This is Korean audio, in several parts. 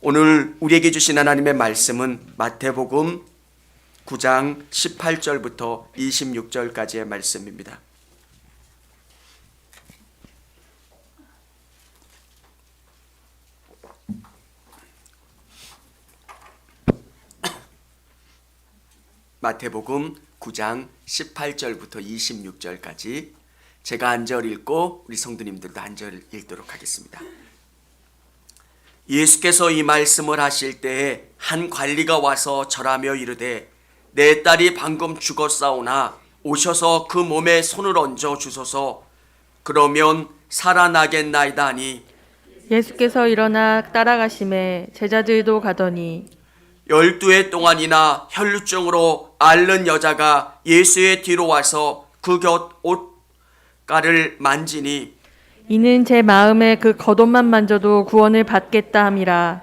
오늘 우리에게 주신 하나님의 말씀은 마태복음 9장 18절부터 26절까지의 말씀입니다. 마태복음 9장 18절부터 26절까지 제가 한 절 읽고 우리 성도님들도 한 절 읽도록 하겠습니다. 예수께서 이 말씀을 하실 때에 한 관리가 와서 절하며 이르되 내 딸이 방금 죽었사오나 오셔서 그 몸에 손을 얹어 주소서. 그러면 살아나겠나이다 하니 예수께서 일어나 따라가심에 제자들도 가더니 열두 해 동안이나 혈루증으로 앓는 여자가 예수의 뒤로 와서 그 곁 옷가를 만지니 이는 제 마음에 그 겉옷만 만져도 구원을 받겠다 함이라.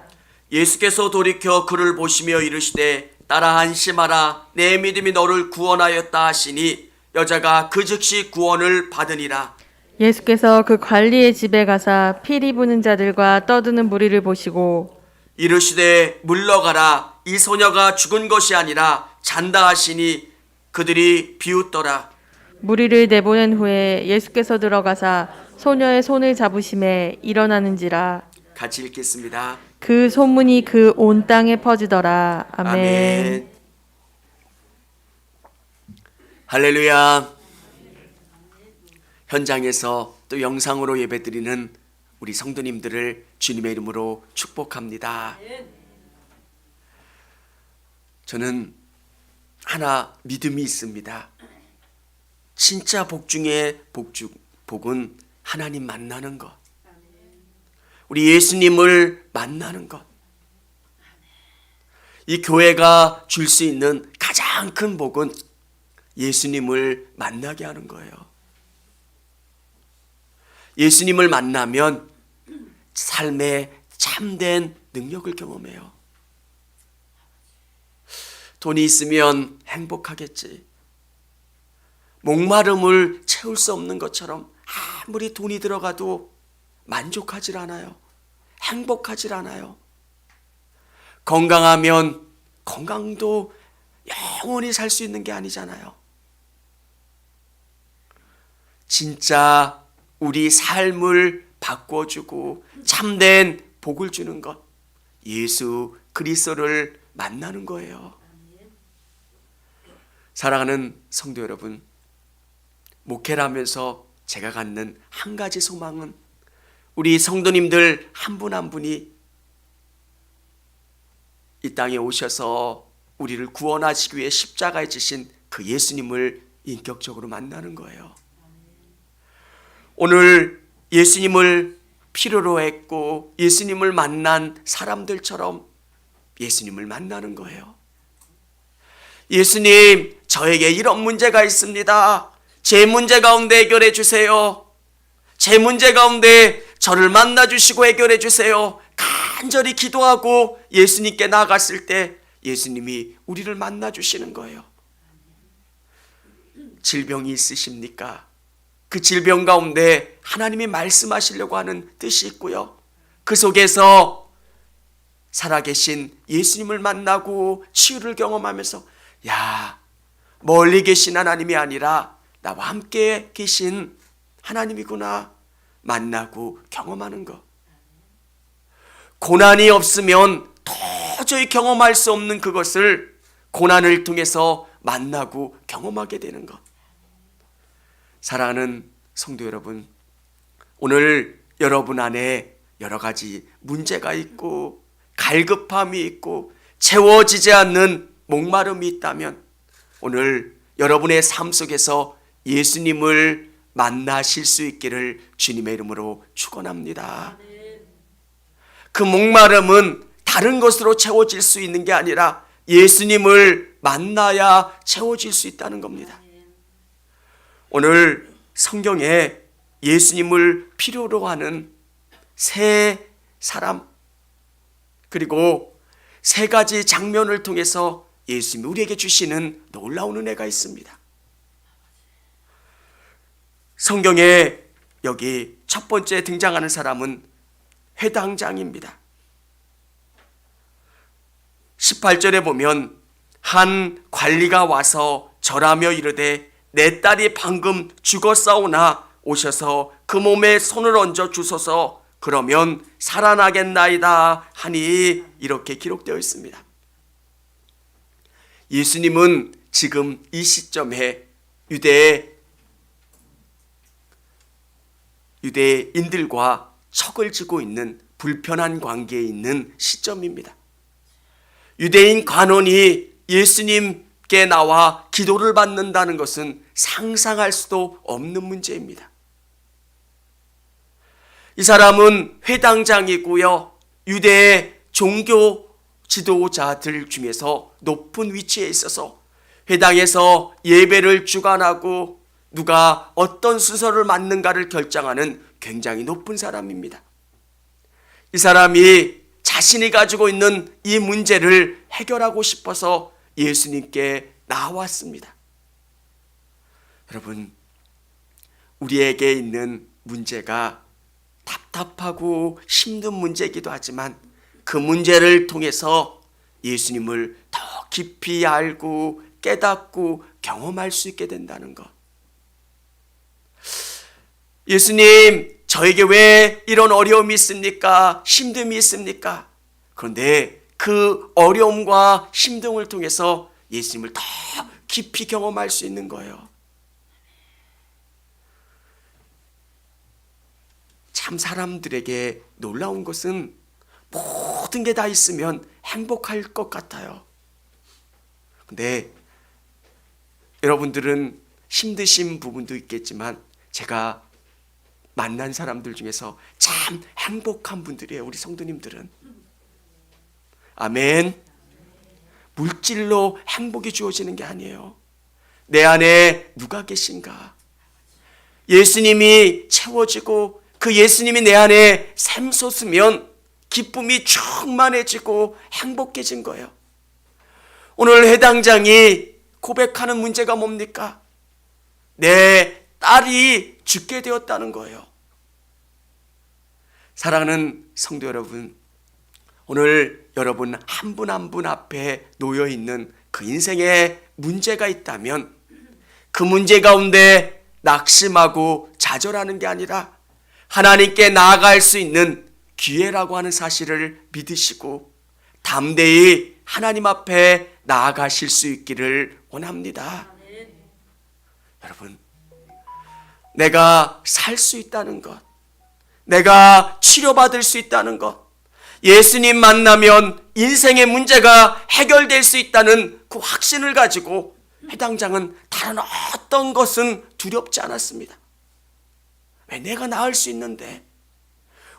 예수께서 돌이켜 그를 보시며 이르시되 따라 안심하라. 내 믿음이 너를 구원하였다 하시니 여자가 그 즉시 구원을 받으니라. 예수께서 그 관리의 집에 가사 피리 부는 자들과 떠드는 무리를 보시고 이르시되 물러가라. 이 소녀가 죽은 것이 아니라 잔다 하시니 그들이 비웃더라. 무리를 내보낸 후에 예수께서 들어가사 소녀의 손을 잡으심에 일어나는지라 같이 읽겠습니다 그 소문이 그 온 땅에 퍼지더라 아멘. 아멘. 할렐루야. 현장에서 또 영상으로 예배드리는 우리 성도님들을 주님의 이름으로 축복합니다. 저는 하나 믿음이 있습니다. 진짜 복 중에 복 중, 복은 하나님 만나는 것. 우리 예수님을 만나는 것. 이 교회가 줄 수 있는 가장 큰 복은 예수님을 만나게 하는 거예요. 예수님을 만나면 삶에 참된 능력을 경험해요. 돈이 있으면 행복하겠지. 목마름을 채울 수 없는 것처럼 아무리 돈이 들어가도 만족하질 않아요. 행복하질 않아요. 건강하면 건강도 영원히 살 수 있는 게 아니잖아요. 진짜 우리 삶을 바꿔주고 참된 복을 주는 것, 예수 그리스도를 만나는 거예요. 사랑하는 성도 여러분, 목회를 하면서 제가 갖는 한 가지 소망은 우리 성도님들 한분한 분이 이 땅에 오셔서 우리를 구원하시기 위해 십자가에 지신 그 예수님을 인격적으로 만나는 거예요. 오늘 예수님을 필요로 했고 예수님을 만난 사람들처럼 예수님을 만나는 거예요. 예수님, 저에게 이런 문제가 있습니다. 제 문제 가운데 해결해 주세요. 제 문제 가운데 저를 만나 주시고 해결해 주세요. 간절히 기도하고 예수님께 나갔을 때 예수님이 우리를 만나 주시는 거예요. 질병이 있으십니까? 그 질병 가운데 하나님이 말씀하시려고 하는 뜻이 있고요. 그 속에서 살아계신 예수님을 만나고 치유를 경험하면서 야, 멀리 계신 하나님이 아니라 나와 함께 계신 하나님이구나 만나고 경험하는 것. 고난이 없으면 도저히 경험할 수 없는 그것을 고난을 통해서 만나고 경험하게 되는 것. 사랑하는 성도 여러분, 오늘 여러분 안에 여러 가지 문제가 있고 갈급함이 있고 채워지지 않는 목마름이 있다면 오늘 여러분의 삶 속에서 예수님을 만나실 수 있기를 주님의 이름으로 축원합니다. 그 목마름은 다른 것으로 채워질 수 있는 게 아니라 예수님을 만나야 채워질 수 있다는 겁니다. 오늘 성경에 예수님을 필요로 하는 세 사람 그리고 세 가지 장면을 통해서 예수님이 우리에게 주시는 놀라운 은혜가 있습니다. 성경에 여기 첫 번째 등장하는 사람은 회당장입니다. 18절에 보면 한 관리가 와서 절하며 이르되 내 딸이 방금 죽었사오나 오셔서 그 몸에 손을 얹어 주소서 그러면 살아나겠나이다 하니 이렇게 기록되어 있습니다. 예수님은 지금 이 시점에 유대 유대인들과 척을 지고 있는 불편한 관계에 있는 시점입니다. 유대인 관원이 예수님께 나와 기도를 받는다는 것은 상상할 수도 없는 문제입니다. 이 사람은 회당장이고요. 유대의 종교 지도자들 중에서 높은 위치에 있어서 회당에서 예배를 주관하고 누가 어떤 순서를 맞는가를 결정하는 굉장히 높은 사람입니다. 이 사람이 자신이 가지고 있는 이 문제를 해결하고 싶어서 예수님께 나왔습니다. 여러분, 우리에게 있는 문제가 답답하고 힘든 문제이기도 하지만 그 문제를 통해서 예수님을 더 깊이 알고 깨닫고 경험할 수 있게 된다는 것. 예수님, 저에게 왜 이런 어려움이 있습니까? 힘듦이 있습니까? 그런데 그 어려움과 힘듦을 통해서 예수님을 더 깊이 경험할 수 있는 거예요. 참 사람들에게 놀라운 것은 모든 게 다 있으면 행복할 것 같아요. 근데 여러분들은 힘드신 부분도 있겠지만 제가 만난 사람들 중에서 참 행복한 분들이에요. 우리 성도님들은. 아멘. 물질로 행복이 주어지는 게 아니에요. 내 안에 누가 계신가? 예수님이 채워지고 그 예수님이 내 안에 샘솟으면 기쁨이 충만해지고 행복해진 거예요. 오늘 해당장이 고백하는 문제가 뭡니까? 내 딸이 죽게 되었다는 거예요. 사랑하는 성도 여러분, 오늘 여러분 한 분 한 분 앞에 놓여 있는 그 인생에 문제가 있다면 그 문제 가운데 낙심하고 좌절하는 게 아니라 하나님께 나아갈 수 있는 기회라고 하는 사실을 믿으시고 담대히 하나님 앞에 나아가실 수 있기를 원합니다. 여러분, 내가 살 수 있다는 것, 내가 치료받을 수 있다는 것, 예수님 만나면 인생의 문제가 해결될 수 있다는 그 확신을 가지고 해당장은 다른 어떤 것은 두렵지 않았습니다. 왜 내가 나을 수 있는데,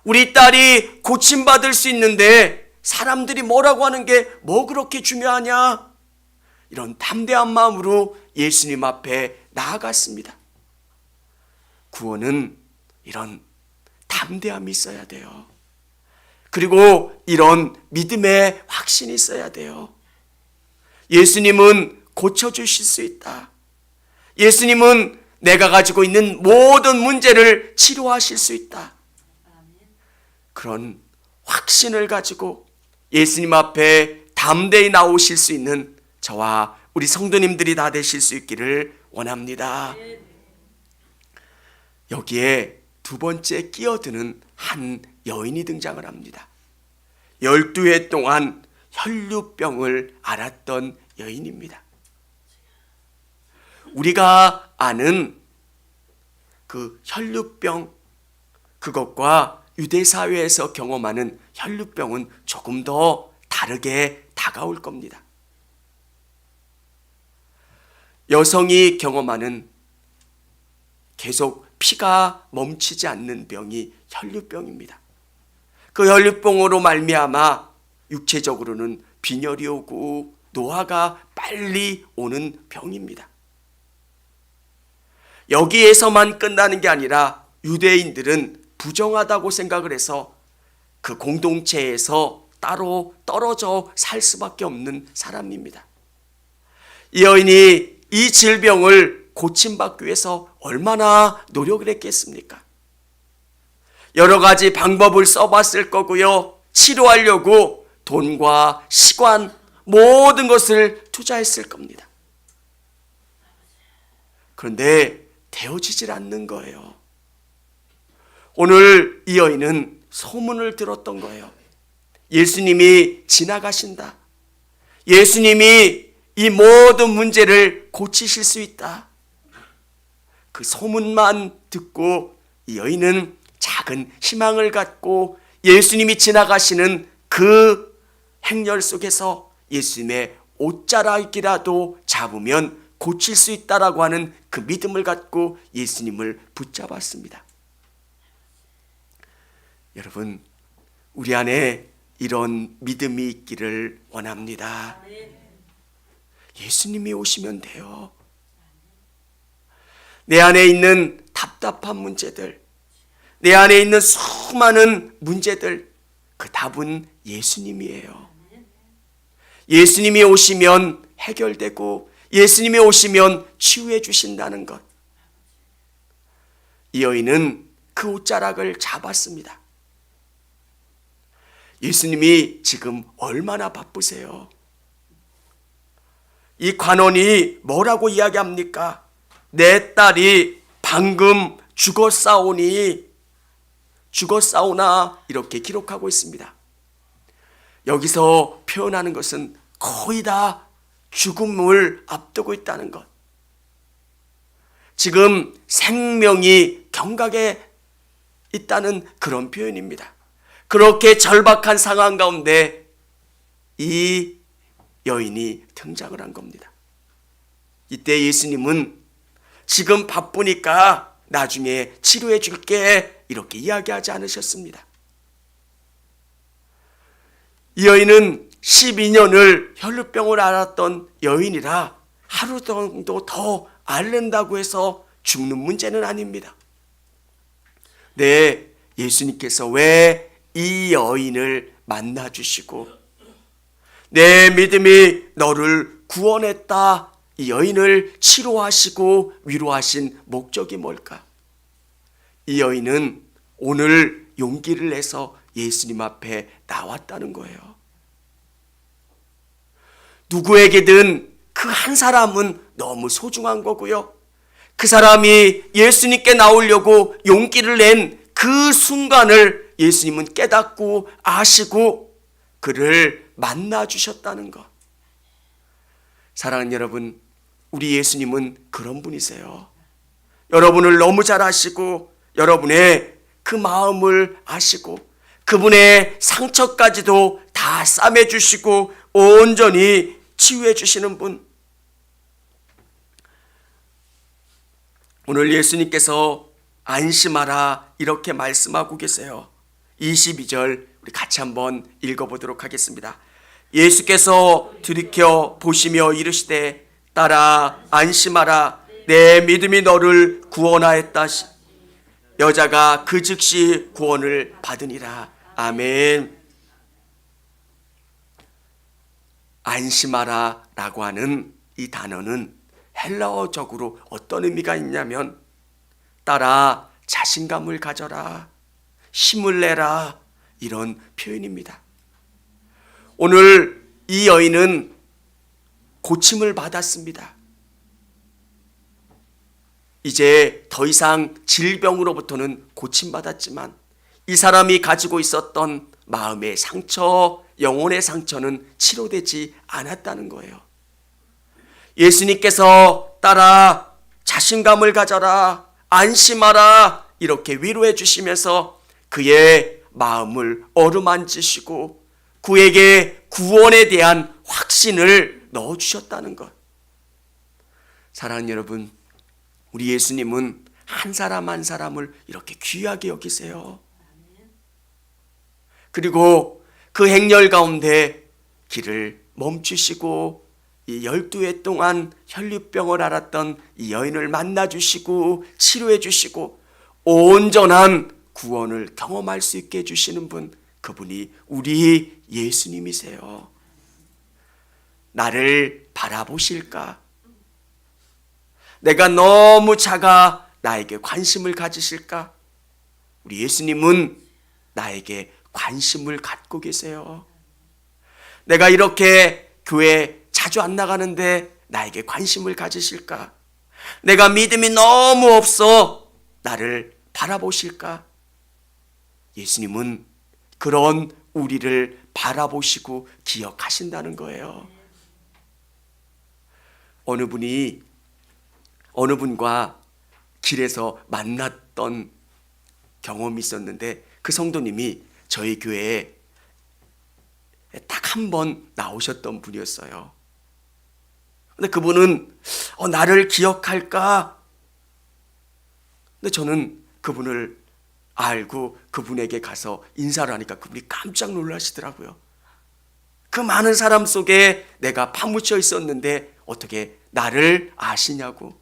우리 딸이 고침받을 수 있는데, 사람들이 뭐라고 하는 게 뭐 그렇게 중요하냐? 이런 담대한 마음으로 예수님 앞에 나아갔습니다. 구원은 이런 담대함이 있어야 돼요. 그리고 이런 믿음의 확신이 있어야 돼요. 예수님은 고쳐주실 수 있다. 예수님은 내가 가지고 있는 모든 문제를 치료하실 수 있다. 그런 확신을 가지고 예수님 앞에 담대히 나오실 수 있는 저와 우리 성도님들이 다 되실 수 있기를 원합니다. 여기에 두 번째 끼어드는 한 여인이 등장을 합니다. 12해 동안 혈류병을 앓았던 여인입니다. 우리가 아는 그 혈류병 그것과 유대 사회에서 경험하는 혈류병은 조금 더 다르게 다가올 겁니다. 여성이 경험하는 계속 피가 멈추지 않는 병이 혈류병입니다. 그 혈류병으로 말미암아 육체적으로는 빈혈이 오고 노화가 빨리 오는 병입니다. 여기에서만 끝나는 게 아니라 유대인들은 부정하다고 생각을 해서 그 공동체에서 따로 떨어져 살 수밖에 없는 사람입니다. 이 여인이 이 질병을 고침받기 위해서 얼마나 노력을 했겠습니까? 여러 가지 방법을 써봤을 거고요. 치료하려고 돈과 시간 모든 것을 투자했을 겁니다. 그런데 되어지질 않는 거예요. 오늘 이 여인은 소문을 들었던 거예요. 예수님이 지나가신다. 예수님이 이 모든 문제를 고치실 수 있다. 그 소문만 듣고 이 여인은 작은 희망을 갖고 예수님이 지나가시는 그 행렬 속에서 예수님의 옷자락이라도 잡으면 고칠 수 있다라고 하는 그 믿음을 갖고 예수님을 붙잡았습니다. 여러분, 우리 안에 이런 믿음이 있기를 원합니다. 예수님이 오시면 돼요. 내 안에 있는 답답한 문제들, 내 안에 있는 수많은 문제들, 그 답은 예수님이에요. 예수님이 오시면 해결되고, 예수님이 오시면 치유해 주신다는 것. 이 여인은 그 옷자락을 잡았습니다. 예수님이 지금 얼마나 바쁘세요? 이 관원이 뭐라고 이야기합니까? 내 딸이 방금 죽었사오니 죽었사오나 이렇게 기록하고 있습니다. 여기서 표현하는 것은 거의 다 죽음을 앞두고 있다는 것. 지금 생명이 경각에 있다는 그런 표현입니다. 그렇게 절박한 상황 가운데 이 여인이 등장을 한 겁니다. 이때 예수님은 지금 바쁘니까 나중에 치료해 줄게 이렇게 이야기하지 않으셨습니다. 이 여인은 12년을 혈루병을 앓았던 여인이라 하루 정도 더 앓는다고 해서 죽는 문제는 아닙니다. 네, 예수님께서 왜 이 여인을 만나 주시고 내 믿음이 너를 구원했다. 이 여인을 치료하시고 위로하신 목적이 뭘까? 이 여인은 오늘 용기를 내서 예수님 앞에 나왔다는 거예요. 누구에게든 그 한 사람은 너무 소중한 거고요. 그 사람이 예수님께 나오려고 용기를 낸 그 순간을 예수님은 깨닫고 아시고 그를 만나 주셨다는 것. 사랑하는 여러분, 우리 예수님은 그런 분이세요. 여러분을 너무 잘 아시고 여러분의 그 마음을 아시고 그분의 상처까지도 다 싸매 주시고 온전히 치유해 주시는 분. 오늘 예수님께서 안심하라 이렇게 말씀하고 계세요. 22절 우리 같이 한번 읽어 보도록 하겠습니다. 예수께서 들이켜 보시며 이르시되 따라 안심하라 내 믿음이 너를 구원하였다. 여자가 그 즉시 구원을 받으니라. 아멘. 안심하라라고 하는 이 단어는 헬라어적으로 어떤 의미가 있냐면 따라 자신감을 가져라. 힘을 내라. 이런 표현입니다. 오늘 이 여인은 고침을 받았습니다. 이제 더 이상 질병으로부터는 고침받았지만 이 사람이 가지고 있었던 마음의 상처, 영혼의 상처는 치료되지 않았다는 거예요. 예수님께서 따라 자신감을 가져라, 안심하라, 이렇게 위로해 주시면서 그의 마음을 어루만지시고 그에게 구원에 대한 확신을 넣어 주셨다는 것. 사랑하는 여러분, 우리 예수님은 한 사람 한 사람을 이렇게 귀하게 여기세요. 그리고 그 행렬 가운데 길을 멈추시고 이 열두 해 동안 혈류병을 앓았던 이 여인을 만나 주시고 치료해 주시고 온전한 구원을 경험할 수 있게 해주시는 분, 그분이 우리 예수님이세요. 나를 바라보실까? 내가 너무 작아 나에게 관심을 가지실까? 우리 예수님은 나에게 관심을 갖고 계세요. 내가 이렇게 교회 자주 안 나가는데 나에게 관심을 가지실까? 내가 믿음이 너무 없어 나를 바라보실까? 예수님은 그런 우리를 바라보시고 기억하신다는 거예요. 어느 분이 어느 분과 길에서 만났던 경험이 있었는데 그 성도님이 저희 교회에 딱 한 번 나오셨던 분이었어요. 근데 그분은 어, 나를 기억할까? 근데 저는 그분을 알고 그분에게 가서 인사를 하니까 그분이 깜짝 놀라시더라고요. 그 많은 사람 속에 내가 파묻혀 있었는데 어떻게 나를 아시냐고.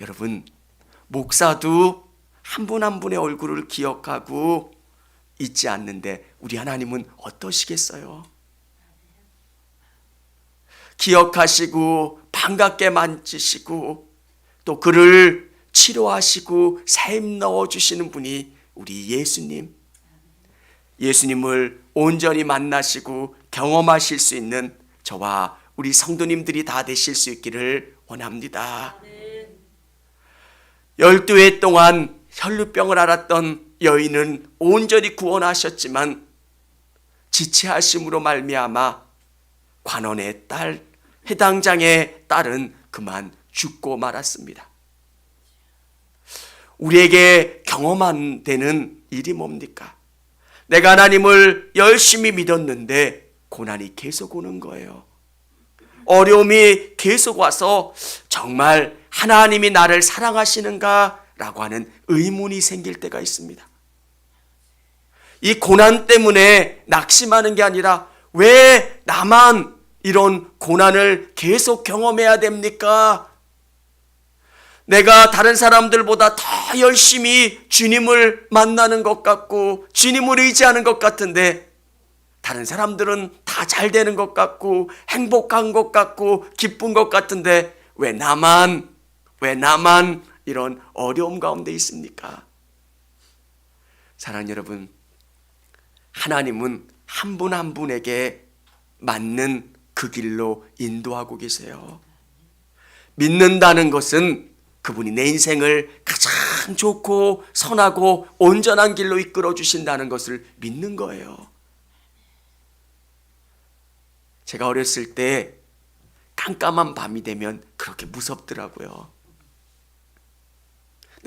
여러분, 목사도 한 분한 분의 얼굴을 기억하고 있지 않는데 우리 하나님은 어떠시겠어요? 기억하시고 반갑게 만지시고 또 그를 치료하시고 샘 넣어 주시는 분이 우리 예수님. 예수님을 온전히 만나시고 경험하실 수 있는 저와 우리 성도님들이 다 되실 수 있기를 원합니다. 열두 해 동안 혈루병을 앓았던 여인은 온전히 구원하셨지만 지체하심으로 말미암아 관원의 딸 해당장의 딸은 그만 죽고 말았습니다. 우리에게 경험한 되는 일이 뭡니까? 내가 하나님을 열심히 믿었는데 고난이 계속 오는 거예요. 어려움이 계속 와서 정말 하나님이 나를 사랑하시는가? 라고 하는 의문이 생길 때가 있습니다. 이 고난 때문에 낙심하는 게 아니라 왜 나만 이런 고난을 계속 경험해야 됩니까? 내가 다른 사람들보다 더 열심히 주님을 만나는 것 같고 주님을 의지하는 것 같은데 다른 사람들은 다 잘 되는 것 같고 행복한 것 같고 기쁜 것 같은데 왜 나만 왜 나만 이런 어려움 가운데 있습니까? 사랑하는 여러분 하나님은 한분한 분에게 맞는 그 길로 인도하고 계세요. 믿는다는 것은 그분이 내 인생을 가장 좋고 선하고 온전한 길로 이끌어 주신다는 것을 믿는 거예요. 제가 어렸을 때 깜깜한 밤이 되면 그렇게 무섭더라고요.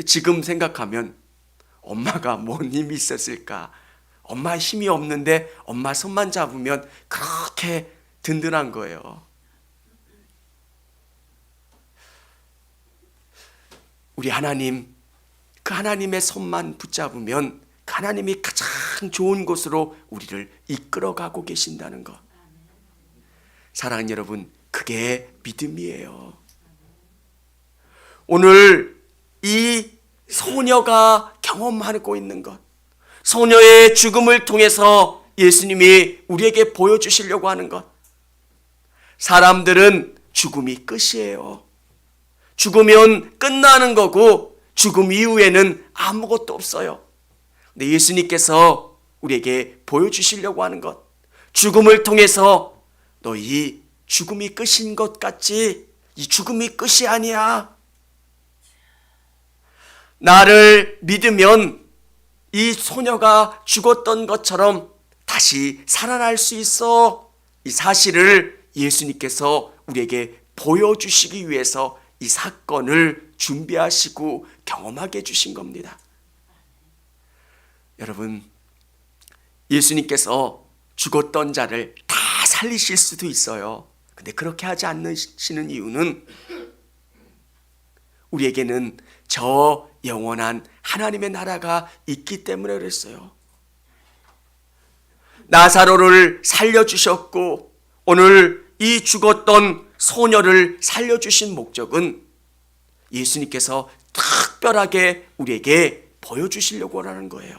지금 생각하면 엄마가 뭔 힘이 있었을까? 엄마 힘이 없는데 엄마 손만 잡으면 그렇게 든든한 거예요. 우리 하나님, 그 하나님의 손만 붙잡으면 그 하나님이 가장 좋은 곳으로 우리를 이끌어가고 계신다는 것. 사랑하는 여러분, 그게 믿음이에요. 오늘 이 소녀가 경험하고 있는 것, 소녀의 죽음을 통해서 예수님이 우리에게 보여주시려고 하는 것. 사람들은 죽음이 끝이에요. 죽으면 끝나는 거고 죽음 이후에는 아무것도 없어요. 근데 예수님께서 우리에게 보여주시려고 하는 것. 죽음을 통해서 너 이 죽음이 끝인 것 같지? 이 죽음이 끝이 아니야. 나를 믿으면 이 소녀가 죽었던 것처럼 다시 살아날 수 있어. 이 사실을 예수님께서 우리에게 보여주시기 위해서 이 사건을 준비하시고 경험하게 해주신 겁니다. 여러분, 예수님께서 죽었던 자를 다 살리실 수도 있어요. 근데 그렇게 하지 않으시는 이유는 우리에게는 저 영원한 하나님의 나라가 있기 때문에 그랬어요. 나사로를 살려주셨고 오늘 이 죽었던 소녀를 살려주신 목적은 예수님께서 특별하게 우리에게 보여주시려고 하는 거예요.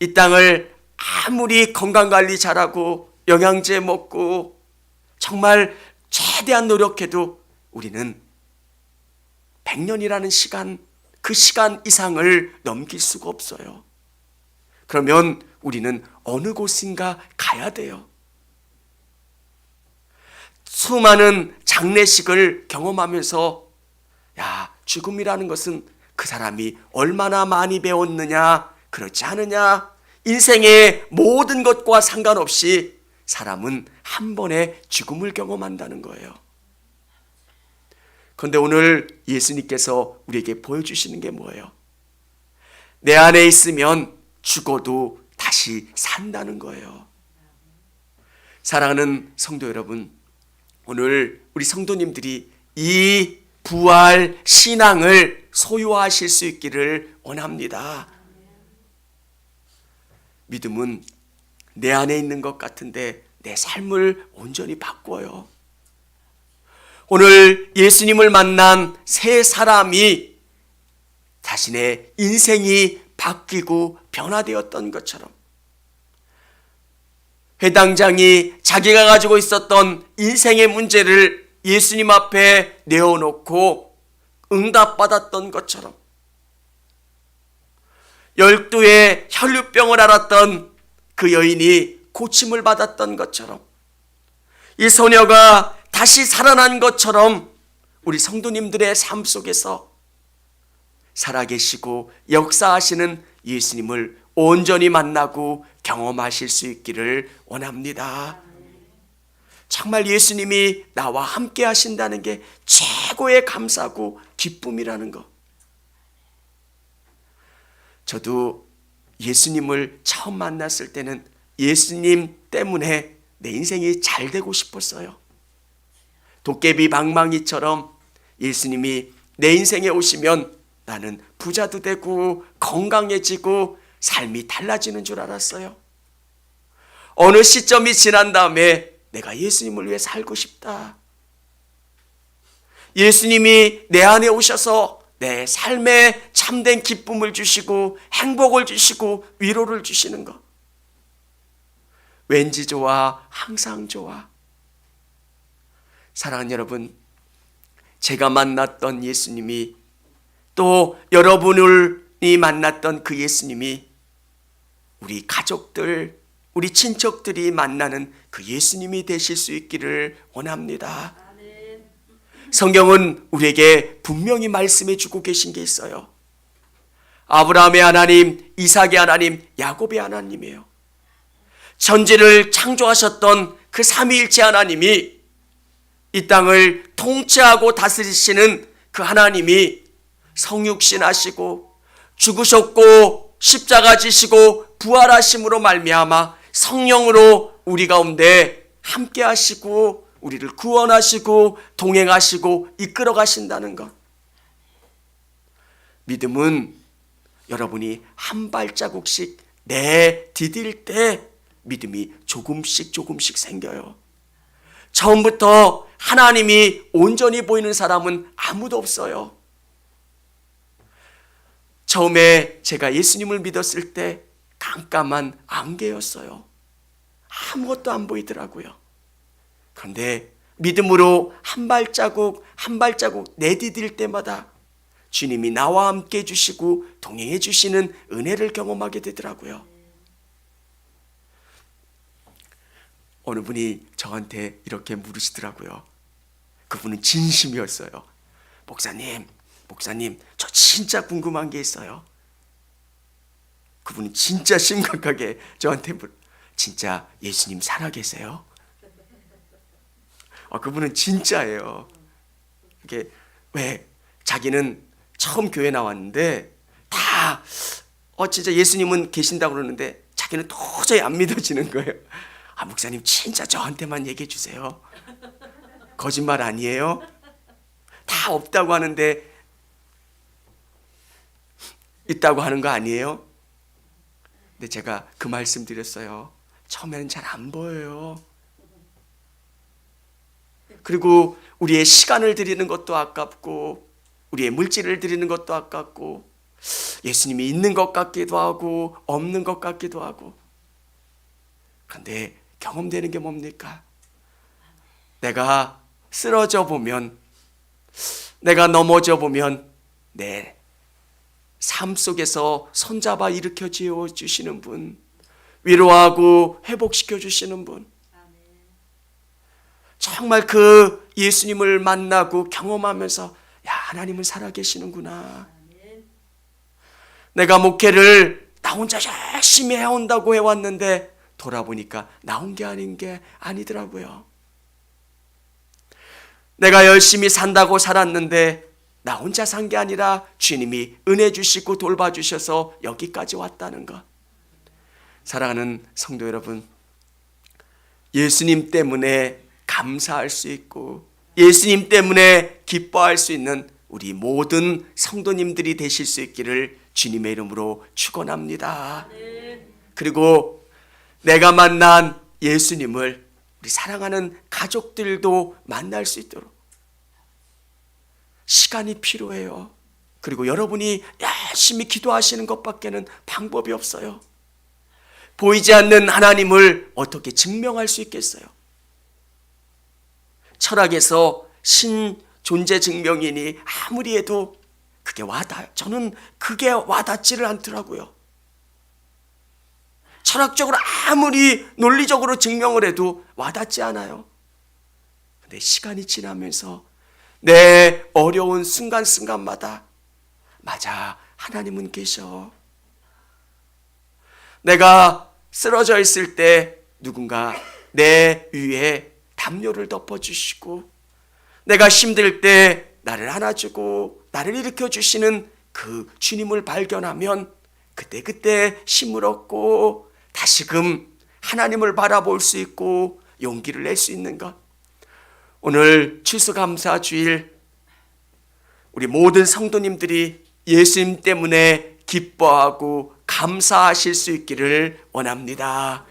이 땅을 아무리 건강관리 잘하고 영양제 먹고 정말 최대한 노력해도 우리는 100년이라는 시간, 그 시간 이상을 넘길 수가 없어요. 그러면 우리는 어느 곳인가 가 가야 돼요. 수많은 장례식을 경험하면서 야, 죽음이라는 것은 그 사람이 얼마나 많이 배웠느냐, 그렇지 않느냐, 인생의 모든 것과 상관없이 사람은 한 번에 죽음을 경험한다는 거예요. 그런데 오늘 예수님께서 우리에게 보여주시는 게 뭐예요? 내 안에 있으면 죽어도 다시 산다는 거예요. 사랑하는 성도 여러분, 오늘 우리 성도님들이 이 부활 신앙을 소유하실 수 있기를 원합니다. 믿음은 내 안에 있는 것 같은데 내 삶을 온전히 바꿔요. 오늘 예수님을 만난 세 사람이 자신의 인생이 바뀌고 변화되었던 것처럼 회당장이 자기가 가지고 있었던 인생의 문제를 예수님 앞에 내어놓고 응답받았던 것처럼 열두의 혈류병을 앓았던 그 여인이 고침을 받았던 것처럼 이 소녀가 다시 살아난 것처럼 우리 성도님들의 삶 속에서 살아계시고 역사하시는 예수님을 온전히 만나고 경험하실 수 있기를 원합니다. 정말 예수님이 나와 함께 하신다는 게 최고의 감사고 기쁨이라는 것. 저도 예수님을 처음 만났을 때는 예수님 때문에 내 인생이 잘 되고 싶었어요. 도깨비 방망이처럼 예수님이 내 인생에 오시면 나는 부자도 되고 건강해지고 삶이 달라지는 줄 알았어요. 어느 시점이 지난 다음에 내가 예수님을 위해 살고 싶다. 예수님이 내 안에 오셔서 내 삶에 참된 기쁨을 주시고 행복을 주시고 위로를 주시는 것. 왠지 좋아, 항상 좋아. 사랑하는 여러분, 제가 만났던 예수님이 또 여러분이 만났던 그 예수님이 우리 가족들, 우리 친척들이 만나는 그 예수님이 되실 수 있기를 원합니다. 성경은 우리에게 분명히 말씀해 주고 계신 게 있어요. 아브라함의 하나님, 이삭의 하나님, 야곱의 하나님이에요. 전지를 창조하셨던 그 삼위일체 하나님이 이 땅을 통치하고 다스리시는 그 하나님이 성육신 하시고 죽으셨고 십자가 지시고 부활하심으로 말미암아 성령으로 우리 가운데 함께 하시고 우리를 구원하시고 동행하시고 이끌어 가신다는 것. 믿음은 여러분이 한 발자국씩 내 디딜 때 믿음이 조금씩 조금씩 생겨요. 처음부터 하나님이 온전히 보이는 사람은 아무도 없어요. 처음에 제가 예수님을 믿었을 때 깜깜한 안개였어요. 아무것도 안 보이더라고요. 그런데 믿음으로 한 발자국 한 발자국 내디딜 때마다 주님이 나와 함께 해주시고 동행해 주시는 은혜를 경험하게 되더라고요. 어느 분이 저한테 이렇게 물으시더라고요. 그분은 진심이었어요. 목사님, 목사님, 저 진짜 궁금한 게 있어요. 그분은 진짜 심각하게 저한테 물, 진짜 예수님 살아계세요? 아, 그분은 진짜예요. 이게 왜 자기는 처음 교회 나왔는데 다 어 진짜 예수님은 계신다고 그러는데 자기는 도저히 안 믿어지는 거예요. 아 목사님 진짜 저한테만 얘기해 주세요. 거짓말 아니에요? 다 없다고 하는데 있다고 하는 거 아니에요? 근데 제가 그 말씀 드렸어요. 처음에는 잘 안 보여요. 그리고 우리의 시간을 드리는 것도 아깝고 우리의 물질을 드리는 것도 아깝고 예수님이 있는 것 같기도 하고 없는 것 같기도 하고 그런데 경험되는 게 뭡니까? 내가 쓰러져 보면 내가 넘어져 보면 내 삶 속에서 손잡아 일으켜 지어 주시는 분 위로하고 회복시켜 주시는 분. 정말 그 예수님을 만나고 경험하면서 야, 하나님은 살아계시는구나. 내가 목회를 나 혼자 열심히 해온다고 해왔는데 돌아보니까 나온 게 아닌 게 아니더라고요. 내가 열심히 산다고 살았는데 나 혼자 산 게 아니라 주님이 은혜 주시고 돌봐주셔서 여기까지 왔다는 것. 사랑하는 성도 여러분, 예수님 때문에 감사할 수 있고 예수님 때문에 기뻐할 수 있는 우리 모든 성도님들이 되실 수 있기를 주님의 이름으로 축원합니다. 그리고 내가 만난 예수님을 우리 사랑하는 가족들도 만날 수 있도록 시간이 필요해요. 그리고 여러분이 열심히 기도하시는 것밖에는 방법이 없어요. 보이지 않는 하나님을 어떻게 증명할 수 있겠어요? 철학에서 신 존재 증명이니 아무리 해도 그게 와닿 저는 그게 와닿지를 않더라고요. 철학적으로 아무리 논리적으로 증명을 해도 와닿지 않아요. 근데 시간이 지나면서 내 어려운 순간순간마다 맞아 하나님은 계셔. 내가 쓰러져 있을 때 누군가 내 위에 담요를 덮어주시고 내가 힘들 때 나를 안아주고 나를 일으켜 주시는 그 주님을 발견하면 그때 그때 힘을 얻고 다시금 하나님을 바라볼 수 있고 용기를 낼 수 있는 것. 오늘 추수감사 주일 우리 모든 성도님들이 예수님 때문에 기뻐하고 감사하실 수 있기를 원합니다.